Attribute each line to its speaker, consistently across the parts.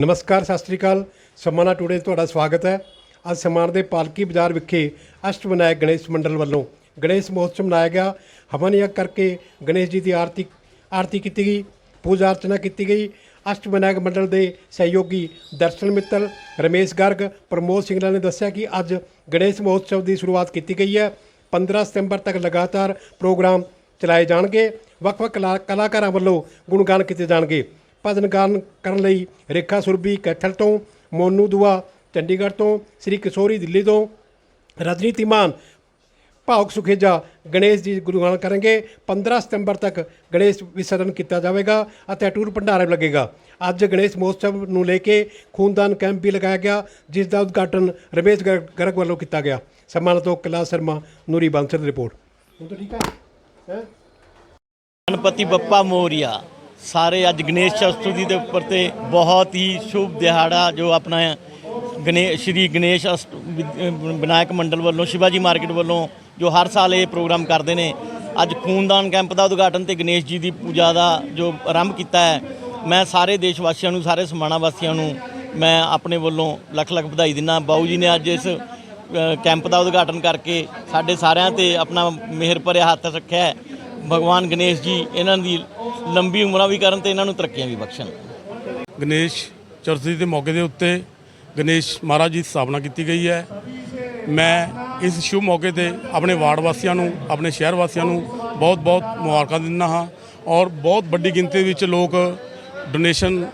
Speaker 1: ਨਮਸਕਾਰ, ਸਤਿ ਸ੍ਰੀ ਅਕਾਲ। ਸਮਾਨਾ ਟੂਡੇ 'ਚ ਤੁਹਾਡਾ ਸਵਾਗਤ ਹੈ। ਅੱਜ ਸਮਾਨ ਦੇ ਪਾਲਕੀ ਬਾਜ਼ਾਰ ਵਿਖੇ ਅਸ਼ਟ ਵਿਨਾਇਕ ਗਣੇਸ਼ ਮੰਡਲ ਵੱਲੋਂ ਗਣੇਸ਼ ਮਹੋਤਸਵ ਮਨਾਇਆ ਗਿਆ। ਹਵਨ ਯੱਗ ਕਰਕੇ ਗਣੇਸ਼ ਜੀ ਦੀ ਆਰਤੀ ਆਰਤੀ ਕੀਤੀ ਗਈ, ਪੂਜਾ ਅਰਚਨਾ ਕੀਤੀ ਗਈ। ਅਸ਼ਟ ਵਿਨਾਇਕ ਮੰਡਲ ਦੇ ਸਹਿਯੋਗੀ ਦਰਸ਼ਨ ਮਿੱਤਲ, ਰਮੇਸ਼ ਗਰਗ, ਪ੍ਰਮੋਦ ਸਿੰਘਲਾ ਨੇ ਦੱਸਿਆ ਕਿ ਅੱਜ ਗਣੇਸ਼ ਮਹੋਤਸਵ ਦੀ ਸ਼ੁਰੂਆਤ ਕੀਤੀ ਗਈ ਹੈ। 15 ਸਤੰਬਰ ਤੱਕ ਲਗਾਤਾਰ ਪ੍ਰੋਗਰਾਮ ਚਲਾਏ ਜਾਣਗੇ। ਵੱਖ-ਵੱਖ ਕਲਾ- ਕਲਾਕਾਰਾਂ ਵੱਲੋਂ ਗੁਣਗਾਨ ਕੀਤੇ ਜਾਣਗੇ। ਭਜਨ ਗਾਨ ਕਰਨ ਲਈ ਰੇਖਾ ਸੁਰਬੀ ਕੈਥਲ ਤੋਂ, ਮੋਨੂ ਦੁਆ ਚੰਡੀਗੜ੍ਹ ਤੋਂ, ਸ੍ਰੀ ਕਿਸ਼ੋਰੀ ਦਿੱਲੀ ਤੋਂ। ਰਜਨੀ ਧੀਮਾਨ ਭਾਵਕ ਸੁਖੇਜਾ ਗਣੇਸ਼ ਜੀ ਗੁਣਗਾਨ ਕਰਨਗੇ। 15 ਸਤੰਬਰ ਤੱਕ ਗਣੇਸ਼ ਵਿਸਰਜਨ ਕੀਤਾ ਜਾਵੇਗਾ ਅਤੇ ਟੂਰ ਭੰਡਾਰਾ ਲੱਗੇਗਾ। ਅੱਜ ਗਣੇਸ਼ ਮਹੋਤਸਵ ਨੂੰ ਲੈ ਕੇ ਖੂਨਦਾਨ ਕੈਂਪ ਵੀ ਲਗਾਇਆ ਗਿਆ, ਜਿਸ ਦਾ ਉਦਘਾਟਨ ਰਮੇਸ਼ ਗਰਗ ਗਰਗ ਵੱਲੋਂ ਕੀਤਾ ਗਿਆ। ਸਨਮਾਨਿਤ ਤੋਂ ਕੈਲਾਸ਼ ਸ਼ਰਮਾ, ਨੂਰੀ ਬਾਂਸਰ ਦੀ ਰਿਪੋਰਟ। ਹੁਣ ਤਾਂ ਠੀਕ ਹੈ ਹੈ?
Speaker 2: ਗਣਪਤੀ ਬੱਪਾ ਮੋਰੀਆ। ਸਾਰੇ ਅੱਜ ਗਣੇਸ਼ ਚਤੁਰਥੀ ਦੇ ਉੱਪਰ ਤੇ ਬਹੁਤ ਹੀ ਸ਼ੁਭ ਦਿਹਾੜਾ ਜੋ ਆਪਣਾ ਗਣੇਸ਼ ਸ਼੍ਰੀ ਗਣੇਸ਼ ਅਸ਼ਟ ਵਿਨਾਇਕ ਮੰਡਲ ਵੱਲੋਂ, ਸ਼ਿਵਾਜੀ ਮਾਰਕੀਟ ਵੱਲੋਂ ਜੋ ਹਰ ਸਾਲ ਇਹ ਪ੍ਰੋਗਰਾਮ ਕਰਦੇ ਨੇ। ਅੱਜ ਖੂਨਦਾਨ ਕੈਂਪ ਦਾ ਉਦਘਾਟਨ ਤੇ ਗਣੇਸ਼ ਜੀ ਦੀ ਪੂਜਾ ਦਾ ਜੋ ਆਰੰਭ ਕੀਤਾ ਹੈ, ਮੈਂ ਸਾਰੇ ਦੇਸ਼ ਵਾਸੀਆਂ ਨੂੰ, ਸਾਰੇ ਸਮਾਣਾ ਵਾਸੀਆਂ ਨੂੰ, ਮੈਂ ਆਪਣੇ ਵੱਲੋਂ ਲੱਖ ਲੱਖ ਵਧਾਈ ਦਿੰਦਾ ਬਾਊ ਜੀ ਨੇ ਅੱਜ ਇਸ ਕੈਂਪ ਦਾ ਉਦਘਾਟਨ ਕਰਕੇ ਸਾਡੇ ਸਾਰਿਆਂ ਤੇ ਆਪਣਾ ਮਿਹਰ ਭਰਿਆ ਹੱਥ ਰੱਖਿਆ ਹੈ। ਭਗਵਾਨ ਗਣੇਸ਼ ਜੀ, ਇਹਨਾਂ ਦੀ ਲੰਬੀ ਉਮਰਾਂ ਵੀ ਕਰਨ ਤੇ ਇਹਨਾਂ ਨੂੰ ਤਰੱਕੀਆਂ ਵੀ ਬਖਸ਼ਣ।
Speaker 3: ਗਣੇਸ਼ ਚਤੁਰਥੀ ਦੇ ਮੌਕੇ ਦੇ ਉੱਤੇ ਗਣੇਸ਼ ਮਹਾਰਾਜ ਜੀ ਦੀ ਸਥਾਪਨਾ ਕੀਤੀ ਗਈ ਹੈ। ਮੈਂ ਇਸ ਸ਼ੁਭ ਮੌਕੇ ਤੇ ਆਪਣੇ ਵਾਰਡ ਵਾਸੀਆਂ ਨੂੰ, ਆਪਣੇ ਸ਼ਹਿਰ ਵਾਸੀਆਂ ਨੂੰ ਬਹੁਤ-ਬਹੁਤ ਮੁਬਾਰਕਾਂ ਦਿੰਦਾ ਹਾਂ ਔਰ ਬਹੁਤ ਵੱਡੀ ਗਿਣਤੀ ਵਿੱਚ ਲੋਕ ਡੋਨੇਸ਼ਨ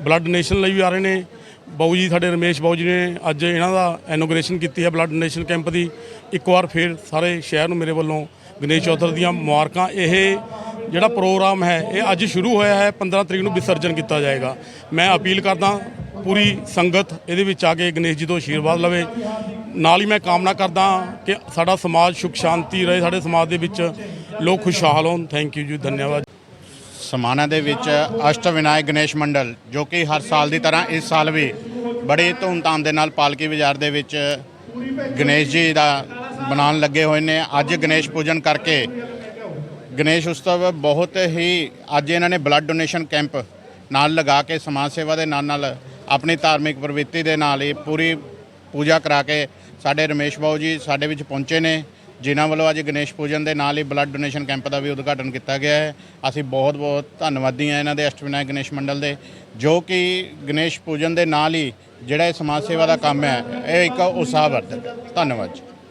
Speaker 3: ਬਲੱਡ ਡੋਨੇਸ਼ਨ ਲਈ ਵੀ ਆ ਰਹੇ ਨੇ। ਬਾਊ ਜੀ, ਸਾਡੇ ਰਮੇਸ਼ ਬਾਊ ਜੀ ਨੇ ਅੱਜ ਇਹਨਾਂ ਦਾ ਇਨੋਗ੍ਰੇਸ਼ਨ ਕੀਤੀ ਹੈ ਬਲੱਡ ਡੋਨੇਸ਼ਨ ਕੈਂਪ ਦੀ। ਇੱਕ ਵਾਰ ਫਿਰ ਸਾਰੇ ਸ਼ਹਿਰ ਨੂੰ ਮੇਰੇ ਵੱਲੋਂ ਗਣੇਸ਼ ਚੌਥਰ ਦੀਆਂ ਮੁਬਾਰਕਾਂ। ਇਹ ਜਿਹੜਾ ਪ੍ਰੋਗਰਾਮ ਹੈ, ਇਹ ਅੱਜ ਸ਼ੁਰੂ ਹੋਇਆ ਹੈ 15 ਤਰੀਕ ਨੂੰ ਵਿਸਰਜਨ ਕੀਤਾ ਜਾਏਗਾ। ਮੈਂ ਅਪੀਲ ਕਰਦਾ ਪੂਰੀ ਸੰਗਤ ਇਹਦੇ ਵਿੱਚ ਆ ਕੇ ਗਣੇਸ਼ ਜੀ ਤੋਂ ਆਸ਼ੀਰਵਾਦ ਲਵੇ। ਨਾਲ ਹੀ ਮੈਂ ਕਾਮਨਾ ਕਰਦਾ ਕਿ ਸਾਡਾ ਸਮਾਜ ਸੁਖ, ਸ਼ਾਂਤੀ ਰਹੇ, ਸਾਡੇ ਸਮਾਜ ਦੇ ਵਿੱਚ ਲੋਕ ਖੁਸ਼ਹਾਲ ਹੋਣ। ਥੈਂਕ ਯੂ ਜੀ, ਧੰਨਵਾਦ।
Speaker 4: ਸਮਾਣਾ ਦੇ ਵਿੱਚ ਅਸ਼ਟ ਵਿਨਾਇਕ ਗਣੇਸ਼ ਮੰਡਲ, ਜੋ ਕਿ ਹਰ ਸਾਲ ਦੀ ਤਰ੍ਹਾਂ ਇਸ ਸਾਲ ਵੀ ਬੜੇ ਧੂਮਧਾਮ ਦੇ ਨਾਲ ਪਾਲਕੀ ਬਾਜ਼ਾਰ ਦੇ ਵਿੱਚ ਗਣੇਸ਼ ਜੀ ਦਾ ਬਣਾਉਣ ਲੱਗੇ ਹੋਏ ਨੇ। ਅੱਜ ਗਣੇਸ਼ ਪੂਜਨ ਕਰਕੇ ਗਣੇਸ਼ ਉਤਸਵ ਬਹੁਤ ਹੀ ਅੱਜ ਇਹਨਾਂ ਨੇ ਬਲੱਡ ਡੋਨੇਸ਼ਨ ਕੈਂਪ ਨਾਲ ਲਗਾ ਕੇ ਸਮਾਜ ਸੇਵਾ ਦੇ ਨਾਲ ਨਾਲ ਆਪਣੀ ਧਾਰਮਿਕ ਪ੍ਰਵਿਰਤੀ ਦੇ ਨਾਲ ਹੀ ਪੂਰੀ ਪੂਜਾ ਕਰਾ ਕੇ ਸਾਡੇ ਰਮੇਸ਼ ਬਾਊ ਜੀ ਸਾਡੇ ਵਿੱਚ ਪਹੁੰਚੇ ਨੇ, ਜਿਨ੍ਹਾਂ ਵੱਲੋਂ ਅੱਜ ਗਣੇਸ਼ ਪੂਜਨ ਦੇ ਨਾਲ ਹੀ ਬਲੱਡ ਡੋਨੇਸ਼ਨ ਕੈਂਪ ਦਾ ਵੀ ਉਦਘਾਟਨ ਕੀਤਾ ਗਿਆ ਹੈ। ਅਸੀਂ ਬਹੁਤ ਬਹੁਤ ਧੰਨਵਾਦੀ ਹਾਂ ਇਹਨਾਂ ਦੇ ਅਸ਼ਟਵਿਨਾਇਕ ਗਣੇਸ਼ ਮੰਡਲ ਦੇ, ਜੋ ਕਿ ਗਣੇਸ਼ ਪੂਜਨ ਦੇ ਨਾਲ ਹੀ ਜਿਹੜਾ ਇਹ ਸਮਾਜ ਸੇਵਾ ਦਾ ਕੰਮ ਹੈ, ਇਹ ਇੱਕ ਉਤਸ਼ਾਹ ਵਰਤਕ ਧੰਨਵਾਦ ਜੀ।